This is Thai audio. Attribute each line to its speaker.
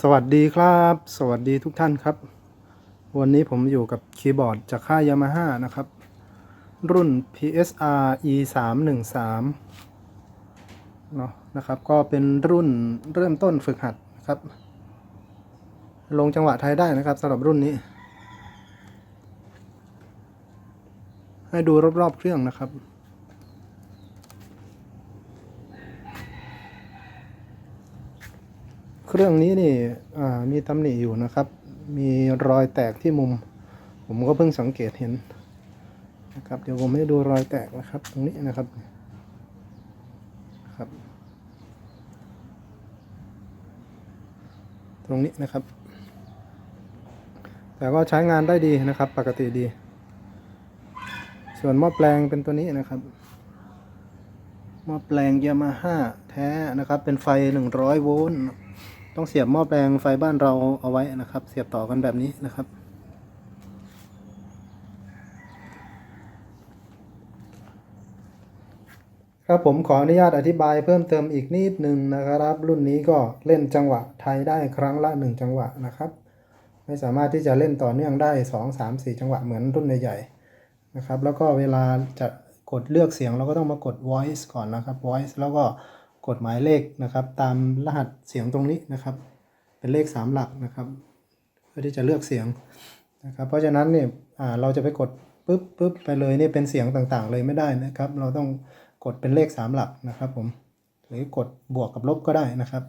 Speaker 1: สวัสดีครับ สวัสดีทุกท่านครับ วันนี้ผมอยู่กับคีย์บอร์ดจากค่าย Yamaha นะครับ รุ่น PSR E 3 1 3เนาะนะครับ ก็เป็นรุ่นเริ่มต้นฝึกหัดนะครับ ลงจังหวะไทยได้นะครับสำหรับรุ่นนี้ ให้ดูรอบๆเครื่องนะครับ เครื่องนี้นี่มีตำหนิอยู่นะครับ มีรอยแตกที่มุม ผมก็เพิ่งสังเกตเห็นนะครับ เดี๋ยวผมให้ดูรอยแตกนะครับ ตรงนี้นะครับครับ ตรงนี้นะครับ แต่ก็ใช้งานได้ดีนะครับ ปกติดี ส่วนหม้อแปลงเป็นตัวนี้นะครับหม้อแปลงยามาฮ่าแท้นะครับ เป็นไฟ 100 โวลต์ ต้องเสียบหม้อแปลงไฟบ้านเราเอาไว้นะครับ เสียบต่อกันแบบนี้นะครับ ครับผมขออนุญาตอธิบายเพิ่มเติมอีกนิดนึงนะครับ รุ่นนี้ก็เล่นจังหวะไทยได้ครั้งละ 1 จังหวะนะครับ ไม่สามารถที่จะเล่นต่อเนื่องได้ 2 3 4 จังหวะเหมือนรุ่นใหญ่ๆนะครับ แล้วก็เวลาจะกดเลือกเสียงเราก็ต้องมากด voice ก่อนนะครับ voice แล้วก็ กดหมายเลขนะครับ ตามรหัสเสียงตรงนี้นะครับ เป็นเลข 3 หลักนะครับ เพื่อที่จะเลือกเสียงนะครับ เพราะฉะนั้นเนี่ยเราจะไปกดปุ๊บปุ๊บไปเลยนี่เป็นเสียงต่างๆ เลยไม่ได้นะครับ เราต้องกดเป็นเลข 3 หลักนะครับผมหรือกดบวกกับลบก็ได้นะครับ